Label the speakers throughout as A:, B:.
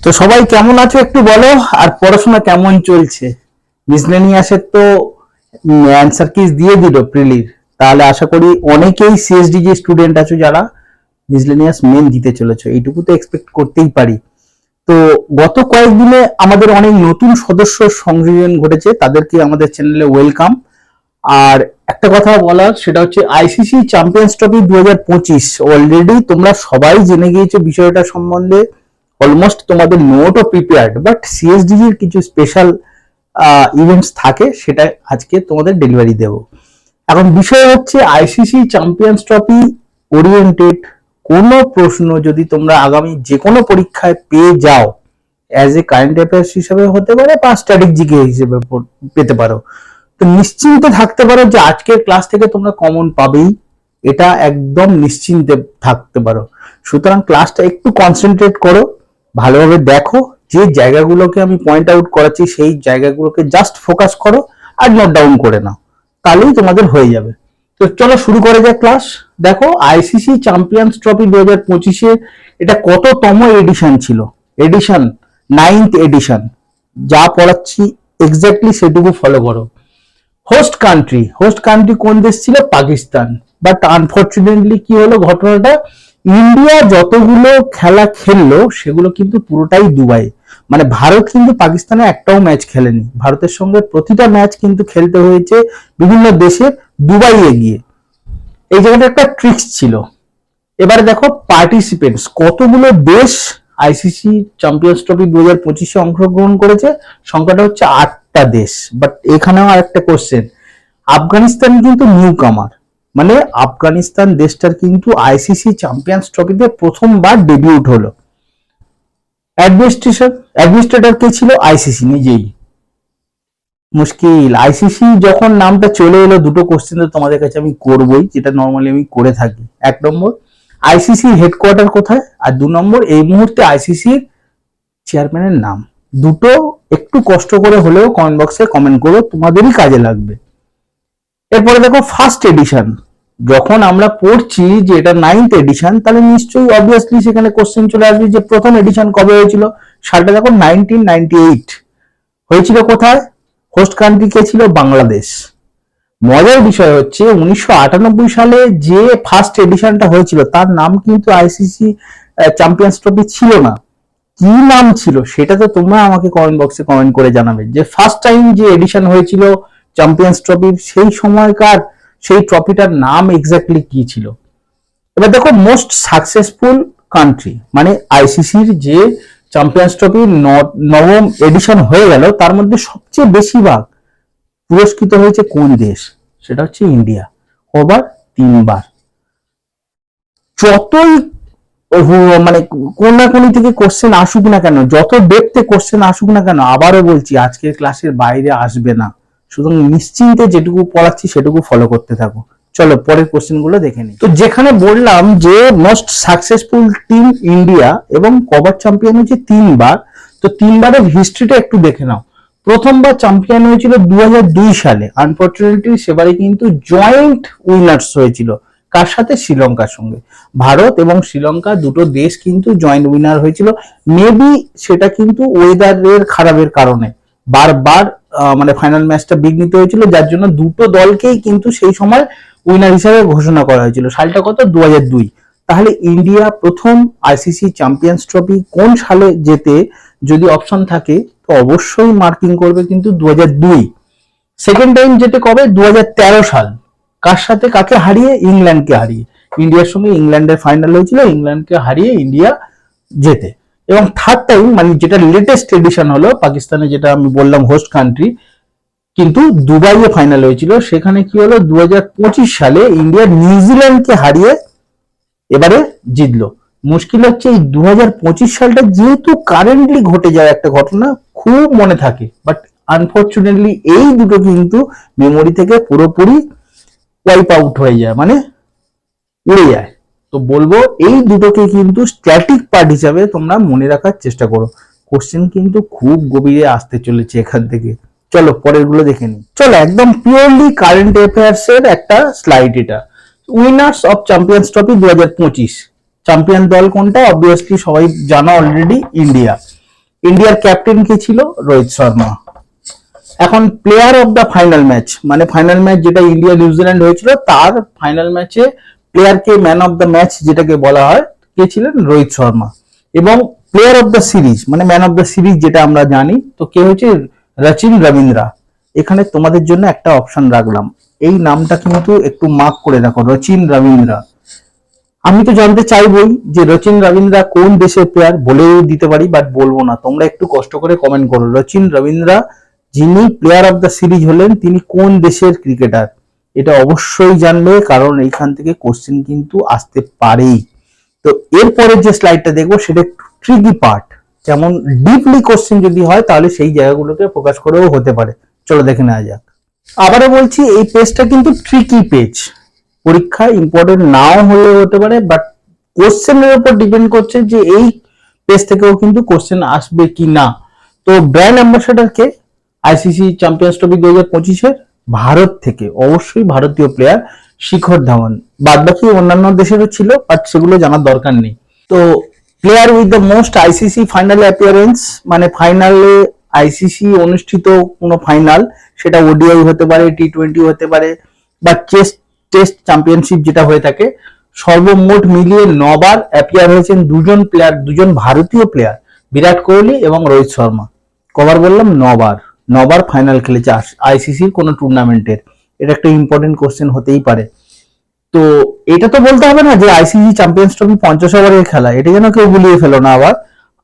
A: তো সবাই কেমন আছো একটু বলো? আর পড়াশোনা কেমন চলছে? মিসলেনিয়াসের তো অ্যান্সার কিস দিয়ে দিল প্রিলির? তাহলে আশা করি অনেকেই সিএসডিজি স্টুডেন্ট আছো যারা মিসলেনিয়াস মেন দিতে চলেছো। এইটুকু তো এক্সপেক্ট করতেই পারি। তো গত কয়েকদিনে আমাদের অনেক নতুন সদস্য সংযোজন ঘটেছে, তাদেরকে আমাদের চ্যানেলে ওয়েলকাম আর একটা কথা বলার, সেটা হচ্ছে আইসিসি চ্যাম্পিয়ন্স ট্রফি দু হাজার পঁচিশ। অলরেডি তোমরা সবাই জেনে গিয়েছো বিষয়টা সম্বন্ধে। অলমোস্ট তোমাদের নোটও প্রিপেয়ার্ড বাট সিএসডিজির কিছু স্পেশাল ইভেন্টস থাকে, সেটা আজকে তোমাদের ডেলিভারি দেব। এখন বিষয় হচ্ছে আইসিসি চ্যাম্পিয়ন্স ট্রফি ওরিয়েন্টেড কোনো প্রশ্ন যদি তোমরা আগামী যে কোনো পরীক্ষায় পেয়ে যাও অ্যাজ এ কারেন্ট অ্যাফেয়ার্স হিসেবে হতে পারে বা স্ট্র্যাটেজিকে হিসেবে পেতে পারো। তো নিশ্চিন্তে থাকতে পারো যে আজকের ক্লাস থেকে তোমরা কমন পাবেই, এটা একদম নিশ্চিন্তে থাকতে পারো। সুতরাং ক্লাসটা একটু কনসেন্ট্রেট করো। ভালোভাবে দেখো যে জায়গাগুলোকে আমি পয়েন্ট আউট করাচ্ছি, সেই জায়গাগুলোকে জাস্ট ফোকাস করো আর নোট ডাউন করে নাও। তাহলেই তোমাদের হয়ে যাবে। তো চলো শুরু করে যাক ক্লাস দেখো আইসিসি চ্যাম্পিয়ন্স ট্রফি দু হাজার পঁচিশে এটা কততম এডিশন ছিল? এডিশন নাইনথ এডিশন যা পড়াচ্ছি এক্স্যাক্টলি সেটুকু ফলো করো। হোস্ট কান্ট্রি হোস্ট কান্ট্রি কোন দেশ ছিল? পাকিস্তান। বাট আনফর্চুনেটলি কি হলো ঘটনাটা? ইন্ডিয়া যতগুলো খেলা খেললো, সেগুলো কিন্তু পুরোটাই দুবাই। মানে ভারত কিন্তু পাকিস্তানে একটাও ম্যাচ খেলেনি। ভারতের সঙ্গে প্রতিটা ম্যাচ কিন্তু খেলতে হয়েছে বিভিন্ন দেশের দুবাইয়ে গিয়ে। এই জায়গাটা একটা ট্রিক্স ছিল। এবারে দেখো পার্টিসিপেন্টস কতগুলো দেশ আইসিসি চ্যাম্পিয়ন্স ট্রফি দু হাজার পঁচিশে অংশগ্রহণ করেছে, সংখ্যাটা হচ্ছে আটটা দেশ। বাট এখানেও আরেকটা কোশ্চেন আফগানিস্তান কিন্তু নিউ কামার মানে আফগানিস্তান দেশটার কিন্তু আইসিসি চ্যাম্পিয়ন্স ট্রফিতে প্রথমবার ডেবিউট হলো। অ্যাডমিনিস্ট্রেশন অ্যাডমিনিস্ট্রেটর কে ছিল আইসিসি নিজেই। মুশকিল, আইসিসি যখন নামটা চলে এলো, দুটো কোশ্চেন তো তোমাদের কাছে আমি করবই, যেটা নর্মালি আমি করে থাকি। এক নম্বর, আইসিসি হেডকোয়ার্টার কোথায়? আর দু নম্বর, এই মুহূর্তে আইসিসির চেয়ারম্যানের নাম। দুটো একটু কষ্ট করে হলেও কমেন্ট বক্সে কমেন্ট করো, তোমাদেরই কাজে লাগবে। এরপরে দেখো ফার্স্ট এডিশন যখন আমরা পড়ছি যে এটা নাইনথ এডিশন তাহলে নিশ্চয়ই অবভিয়াসলি সেখানে কোশ্চেন চলে আসবে যে প্রথম এডিশন কবে হয়েছিল? সালটা দেখো নাইনটিন হয়েছিল কোথায়? হোস্ট কান্ট্রি কে ছিল? বাংলাদেশ। মজার বিষয় হচ্ছে উনিশশো আটানব্বই সালে যে ফার্স্ট এডিশনটা হয়েছিল, তার নাম কিন্তু আইসিসি চ্যাম্পিয়ন্স ট্রফি ছিল না। কি নাম ছিল? সেটা তো তোমরা আমাকে কমেন্ট বক্সে কমেন্ট করে জানাবে। যে ফার্স্ট টাইম যে এডিশন হয়েছিল চ্যাম্পিয়ন্স ট্রফির সেই সময়কার, সেই ট্রফিটার নাম এক্স্যাক্টলি কি ছিল? এবার দেখো মোস্ট সাকসেসফুল কান্ট্রি মানে আইসিসির যে চ্যাম্পিয়ন্স ট্রফি নবম এডিশন হয়ে গেল, তার মধ্যে সবচেয়ে বেশিরভাগ পুরস্কৃত হয়েছে কোন দেশ? সেটা হচ্ছে ইন্ডিয়া কবার? তিনবার। যতই মানে কোন না কোন থেকে কোশ্চেন আসুক না কেন, যত ডেপথে কোশ্চেন আসুক না কেন, আবারও বলছি, আজকের ক্লাসের বাইরে আসবে না। সুতরাং নিশ্চিন্তে যেটুকু পড়াচ্ছি সেটুকু ফলো করতে থাকো। চলো পরের কোশ্চেনগুলো দেখে নিই। তো যেখানে বললাম যে মোস্ট সাকসেসফুল টিম ইন্ডিয়া এবং কভার চ্যাম্পিয়ন হয়েছে তিনবার, তো তিনবারের হিস্ট্রিটা একটু দেখে নাও। প্রথমবার চ্যাম্পিয়ন হয়েছিল দু হাজার দুই সালে। আনফর্চুনেটলি সেবারে কিন্তু জয়েন্ট উইনার্স হয়েছিল। কার সাথে? শ্রীলঙ্কার সঙ্গে। ভারত এবং শ্রীলঙ্কা দুটো দেশ কিন্তু জয়েন্ট উইনার হয়েছিল। মেবি সেটা কিন্তু ওয়েদারের খারাপের কারণে। বারবার মানে ফাইনাল ম্যাচটা বিঘ্নিত হয়েছিল, যার জন্য দুটো দলকেই কিন্তু সেই সময় উইনার হিসাবে ঘোষণা করা হয়েছিল। সালটা কত? দু দুই। তাহলে ইন্ডিয়া প্রথম আইসিসি চ্যাম্পিয়ন্স ট্রফি কোন সালে যেতে যদি অপশন থাকে, তো অবশ্যই মার্কিং করবে কিন্তু দু দুই। সেকেন্ড টাইম যেতে কবে? দু হাজার তেরো সাল। কার সাথে কাকে হারিয়ে? ইংল্যান্ডকে হারিয়ে। ইন্ডিয়ার সঙ্গে ইংল্যান্ডের ফাইনাল হয়েছিল, ইংল্যান্ডকে হারিয়ে ইন্ডিয়া জেতে। এবং থার্ড টাইম মানে যেটা লেটেস্ট এডিশন হলো, পাকিস্তানে যেটা আমি বললাম হোস্ট কান্ট্রি কিন্তু দুবাইয়ে ফাইনাল হয়েছিল। সেখানে কি হলো? দু হাজার পঁচিশ সালে ইন্ডিয়া নিউজিল্যান্ডকে হারিয়ে এবারে জিতলো। মুশকিল হচ্ছে এই দু হাজার পঁচিশ সালটা যেহেতু কারেন্টলি ঘটে যায় একটা ঘটনা, খুব মনে থাকে। বাট আনফর্চুনেটলি এই দুটো কিন্তু মেমোরি থেকে পুরোপুরি ওয়াইপ আউট হয়ে যায় মানে উড়ে যায়। তো বলব, এই দুটোকে কিন্তু স্ট্যাটিক পার্ট হিসাবে তোমরা মনে রাখার চেষ্টা করো। কোশ্চেন কিন্তু খুব গভীরে আসতে চলেছে এখান থেকে। চলো পরেরগুলো দেখে নিই। চলো, একদম পিওরলি কারেন্ট অ্যাফেয়ার্স এর একটা স্লাইড এটা। উইনার্স অফ চ্যাম্পিয়ন্স ট্রফি দু হাজার পঁচিশ। চ্যাম্পিয়ন দল কোনটা? অবভিয়াসলি সবাই জানা অলরেডি ইন্ডিয়া ইন্ডিয়ার ক্যাপ্টেন কে ছিল? রোহিত শর্মা। এখন player of the final match মানে ফাইনাল ম্যাচ যেটা ইন্ডিয়া নিউজিল্যান্ড হয়েছিল, তার ফাইনাল ম্যাচে প্লেয়ারকে ম্যান অফ দ্য ম্যাচ যেটাকে বলা হয়, কে ছিলেন? রোহিত শর্মা। এবং প্লেয়ার অফ দ্য সিরিজ মানে ম্যান অফ দ্য সিরিজ যেটা আমরা জানি, তো কে হচ্ছে? রচিন রবীন্দ্রা। এখানে তোমাদের জন্য একটা অপশন রাখলাম। এই নামটা কিন্তু একটু মার্ক করে রাখো রচিন রবীন্দ্রা। আমি তো জানতে চাইবই যে রচিন রবীন্দ্রা কোন দেশের প্লেয়ার বলেও দিতে পারি বাট বলব না। তোমরা একটু কষ্ট করে কমেন্ট করো। রচিন রবীন্দ্রা যিনি প্লেয়ার অফ দ্য সিরিজ হলেন, তিনি কোন দেশের ক্রিকেটার এটা অবশ্যই জানবে, কারণ এইখান থেকে কোশ্চেন কিন্তু আসতে পারেই। তো এরপরের যে স্লাইডটা দেখব, সেটা ট্রিকি পার্ট যেমন ডিপলি কোশ্চেন যদি হয়, তাহলে সেই জায়গাগুলোকে ফোকাস করেও হতে পারে। চলো দেখে নেওয়া যাক। আবারও বলছি, এই পেজটা কিন্তু ট্রিকি পেজ পরীক্ষায় ইম্পর্টেন্ট নাও হলেও হতে পারে বাট কোশ্চেনের উপর ডিপেন্ড করছে যে এই পেজ থেকেও কিন্তু কোশ্চেন আসবে কি না তো ব্র্যান্ড অ্যাম্বাসাডার কে? আইসিসি চ্যাম্পিয়ন্স ট্রফি দু হাজার পঁচিশের? ভারত থেকে, অবশ্যই ভারতীয় প্লেয়ার শিখর ধাওয়ান। বাদ বাকি অন্যান্য দেশেরও ছিল বাট সেগুলো জানার দরকার নেই। তো player with the most ICC final appearance মানে ফাইনালে আইসিসি অনুষ্ঠিত কোনো ফাইনাল সেটা ওডিআই হতে পারে টি টোয়েন্টি হতে পারে, বা চেস্ট টেস্ট চ্যাম্পিয়নশিপ যেটা হয়ে থাকে, সর্বমোট মিলিয়ে নবার অ্যাপিয়ার হয়েছেন দুজন প্লেয়ার দুজন ভারতীয় প্লেয়ার বিরাট কোহলি এবং রোহিত শর্মা। কবার বললাম নবার। নবার ফাইনাল খেলেছে আইসিসির কোনো টুর্নামেন্টের এটা একটা ইম্পর্টেন্ট কোশ্চেন হতেই পারে। তো এটা তো বলতে হবে না যে আইসিসি চ্যাম্পিয়ন্স ট্রফি পঞ্চাশ ওভারের খেলা, এটা যেন কেউ ভুলিয়ে ফেলো না আবার।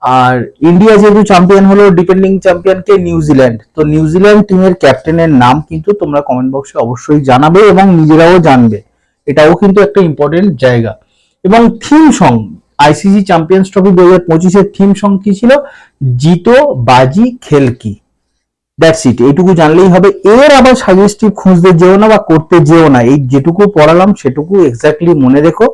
A: আর ইন্ডিয়া যেহেতু চ্যাম্পিয়ন হলো ডিপেন্ডিং চ্যাম্পিয়নকে নিউজিল্যান্ড তো নিউজিল্যান্ড টিমের ক্যাপ্টেনের নাম কিন্তু তোমরা কমেন্ট বক্সে অবশ্যই জানাবে এবং নিজেরাও জানবে। এটাও কিন্তু একটা ইম্পর্টেন্ট জায়গা। এবং theme song ICC Champions Trophy দু হাজার পঁচিশের থিম সং কি ছিল? জিতো বাজি খেলকি। দ্যাটস ইট এইটুকু জানলেই হবে। এর আবার সাজেস্টিভ খুঁজতে যেও না বা করতে যেও না। এই যেটুকু পড়ালাম, সেটুকু এক্স্যাক্টলি মনে রেখো।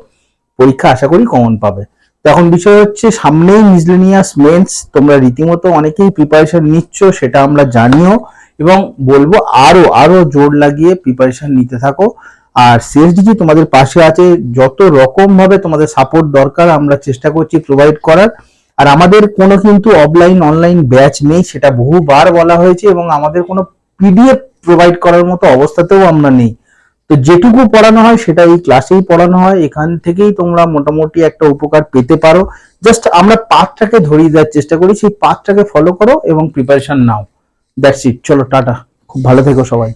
A: পরীক্ষা আশা করি কমন পাবে। তো এখন বিষয় হচ্ছে, সামনেই মিসলেনিয়াস মেন্স তোমরা রীতিমতো অনেকেই প্রিপারেশন নিচ্ছ, সেটা আমরা জানিও। এবং বলব আরও আরও জোর লাগিয়ে প্রিপারেশন নিতে থাকো। আর সিএসডিজি তোমাদের পাশে আছে। যত রকম ভাবে তোমাদের সাপোর্ট দরকার, আমরা চেষ্টা করছি প্রোভাইড করার। আর আমাদের কোনো কিন্তু অফলাইন অনলাইন ব্যাচ নেই, সেটা বহুবার বলা হয়েছে এবং আমাদের কোনো পিডিএফ প্রোভাইড করার মতো অবস্থাতেও আমরা নেই। তো যেটুকু পড়ানো হয় সেটা এই ক্লাসেই পড়ানো হয়, এখান থেকেই তোমরা মোটামুটি একটা উপকার পেতে পারো। জাস্ট আমরা পাথটাকে ধরিয়ে দেওয়ার চেষ্টা করি, সেই পাথটাকে ফলো করো এবং প্রিপারেশন নাও। দ্যাটস ইট চলো, টাটা। খুব ভালো থেকো সবাই।